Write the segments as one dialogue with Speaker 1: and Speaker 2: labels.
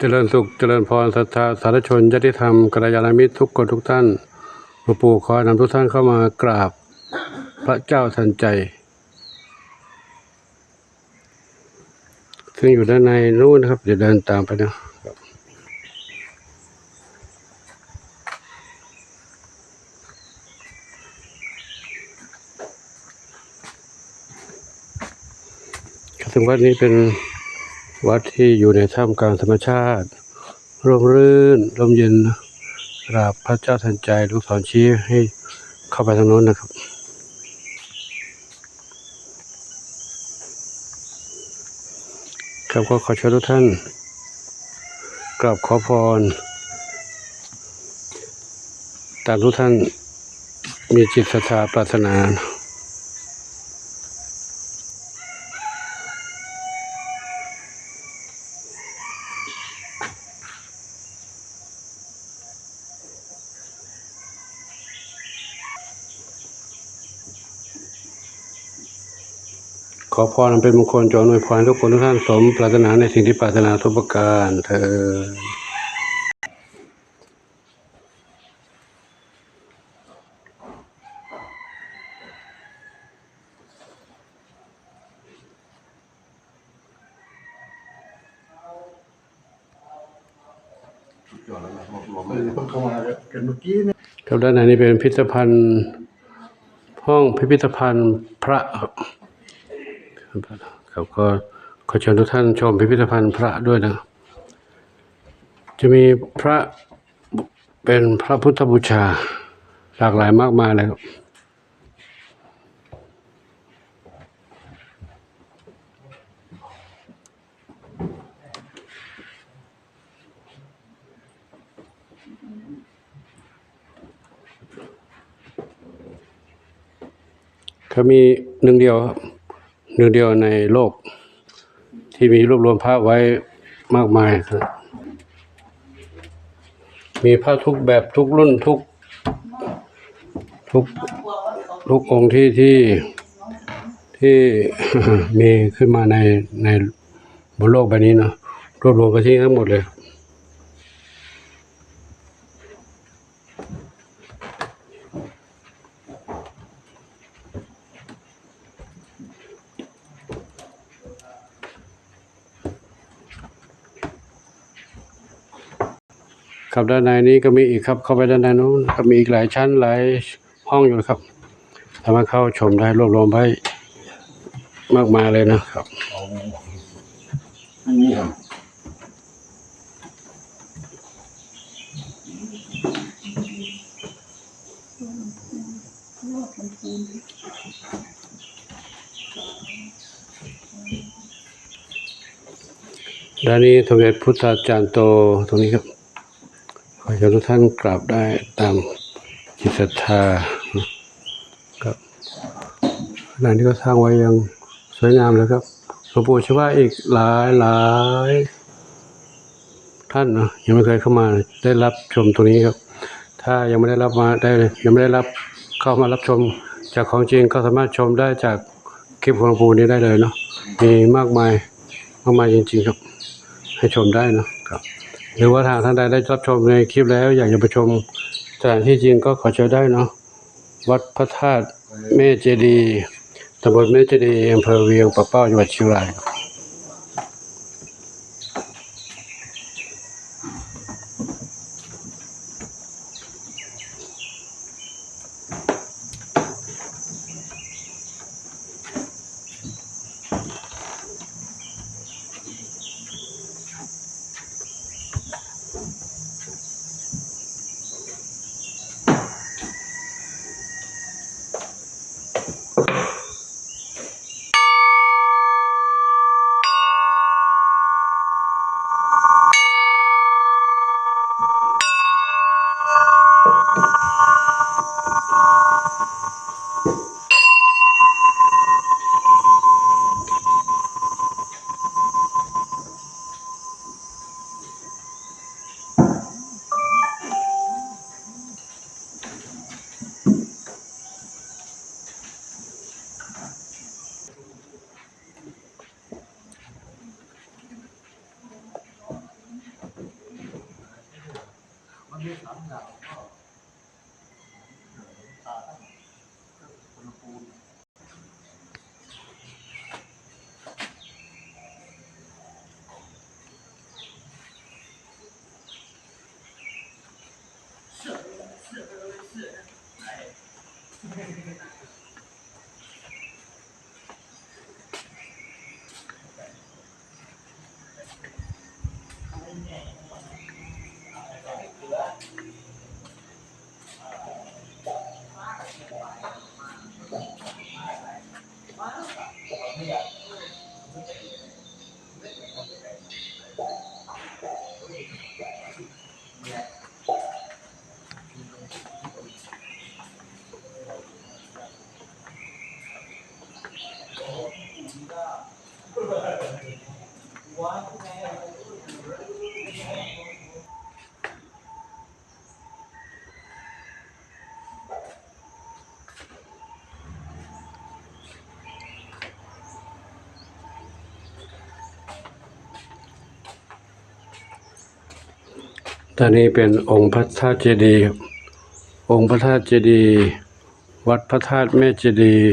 Speaker 1: เจริญสุขเจริญพรศรัทธาสาธุชนญาติธรรมกัลยาณมิตรทุกคนทุกท่านหลวงปู่ขอนำทุกท่านเข้ามากราบพระเจ้าทันใจ ซึ่งอยู่ด้านในนู้นนะครับเดี๋ยวเดินตามไปนะครับซึ่งวัดนี้เป็น วัดที่อยู่ในท่ามกลางธรรมชาติ ร่มรื่นลมเย็นกราบพระเจ้าทันใจลูกศรชี้ให้เข้าไปทางโน้นนะครับครับก็ขอเชิญทุกท่านกราบขอพร ตามทุกท่านมีจิตศรัทธาปรารถนา อพรอันเป็นมงคลจงอำนวยพรทุกคนทุกท่านสมปรารถนาในสิ่งที่ปรารถนาทุกประการเธอญ
Speaker 2: เออเพิ่งเข้ามากันเมือกี้เนี่ย
Speaker 1: ครับด้านในนี้เป็นพิพิธภัณฑ์ ห้องพิพิธภัณฑ์พระ ครับก็ขอเชิญทุกท่านชมพิพิธภัณฑ์พระด้วยนะ จะมีพระเป็นพระพุทธบูชาหลากหลายมากมายเลยครับเขามีหนึ่งเดียวครับ หนึ่งเดียวในโลก ที่มีรวบรวมพระไว้มากมายครับมีพระทุกแบบทุกรุ่นทุก ทุกทุกองค์ที่ที่ที่มีขึ้นมาในในบนโลกใบนี้เนาะรวบรวมกันที่ทั้งหมดเลย ครับด้านในนี้ก็มีอีกครับ เข้าไปด้านในนู้นก็มีอีกหลายชั้นหลายห้องอยู่นะครับสามารถเข้าชมได้รวบรวมไว้มากมายเลยนะครับ
Speaker 2: อันนี้ครับ
Speaker 1: ด้านนี้สมเด็จพุทธาจารย์โตตรงนี้ครับ ขอเชิญทุกท่านกราบได้ตามจิตศรัทธาครับขณะนี้ก็สร้างไว้อยังสวยงามเลยครับหลวงปู่เชื่อว่าอีกหลายหลายท่านนะยังไม่เคยเข้ามาได้รับชมตรงนี้ครับ ถ้ายังไม่ได้รับมาได้ยังไม่ได้รับเข้ามารับชม จากของจริงก็สามารถชมได้จากคลิปของหลวงปู่นี้ได้เลยเนาะมีมากมายมากมายจริง ๆ ครับ ให้ชมได้เนาะครับ หรือว่าทางท่านใดได้รับชมในคลิปแล้ว อยากจะไปชมสถานที่จริงก็ขอเชิญได้เนาะวัดพระธาตุเมเจดีตำบลเมเจดีอำเภอเวียงปะเป้าจังหวัดเชียงราย
Speaker 2: นมีสามอย่างก็ตาตั้งอุณหภูมิ
Speaker 1: ตอนนี้เป็นองค์พระธาตุเจดีย์องค์พระธาตุเจดีย์วัดพระธาตุแม่เจดีย์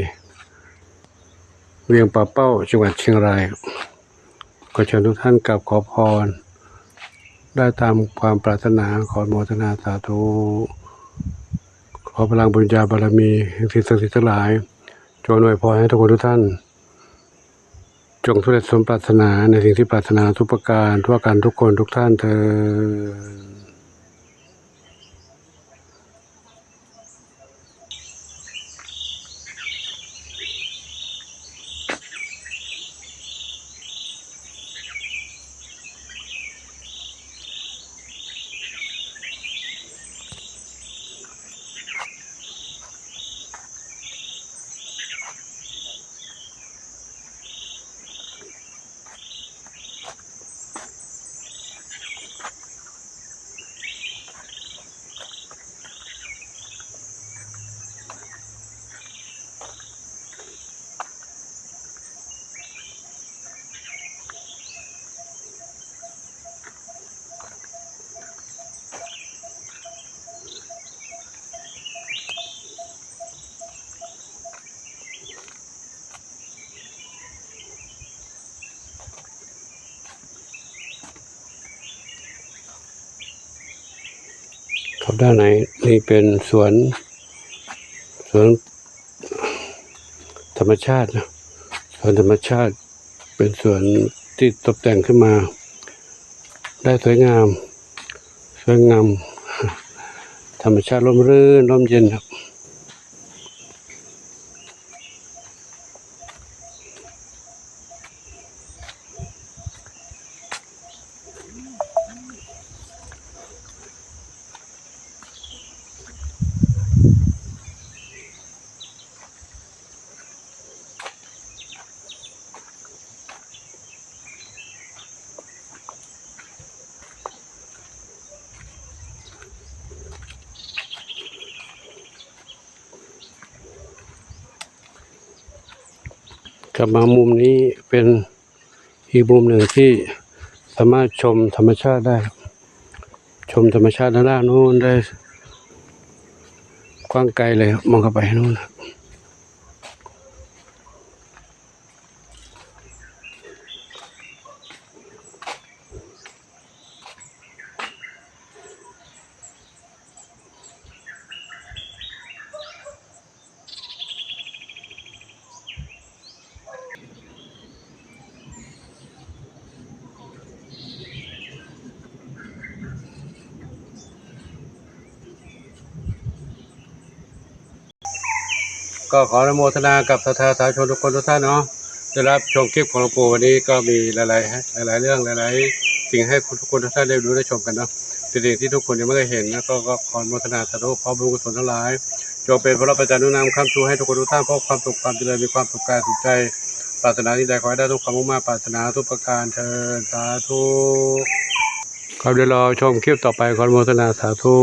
Speaker 1: เวียงป่าเป้าจังหวัดเชียงราย ขอเชิญทุกท่านกลับขอพร ได้ตามความปรารถนาขอโมทนาสาธุขอพลังบุญญาบารมีแห่งสิ่งศักดิ์สิทธิ์ทั้งหลายจงอำนวยพรให้ทุกคนทุกท่าน จงทุเรศสมปรารถนาในสิ่งที่ปรารถนาทุกประการทั่วกันทุกคนทุกท่านเธอ ครับด้านไหนนี่เป็นสวน สวนธรรมชาตินะสวนธรรมชาติเป็นสวนที่ตกแต่งขึ้นมา ได้สวยงาม สวยงาม ธรรมชาติร่มรื่นร่มเย็นครับ กลับมามุมนี้เป็นอีกมุมหนึ่งที่สามารถชมธรรมชาติได้ครับชมธรรมชาติด้านล่างนู้นได้กว้างไกลเลยครับมองเข้าไปนู้น ก็ขออนุโมทนากับสาธาสาชนทุกคนทุกท่านเนาะได้รับชมคลิปของหลวงปู่วันนี้ก็มีหลายๆหลาย ๆ เรื่องหลายๆสิ่งให้ทุกคนทุกท่านได้รู้ได้ชมกันเนาะสิ่งที่ทุกคนยังไม่ได้เห็นนะก็ก็ขออนุโมทนาสาธุขอบุญกุศลทั้งหลายจงเป็นพระประจันทร์นุนำคำชูให้ทุกคนทุกท่านพบความสุขความเจริญมีความสุขกายสุขใจปรารถนาที่ใดขอให้ได้ทุกความมุ่งมั่นปรารถนาทุกประการเทินสาธุครับเดี๋ยวรอชมคลิปต่อไปขออนุโมทนาสาธุ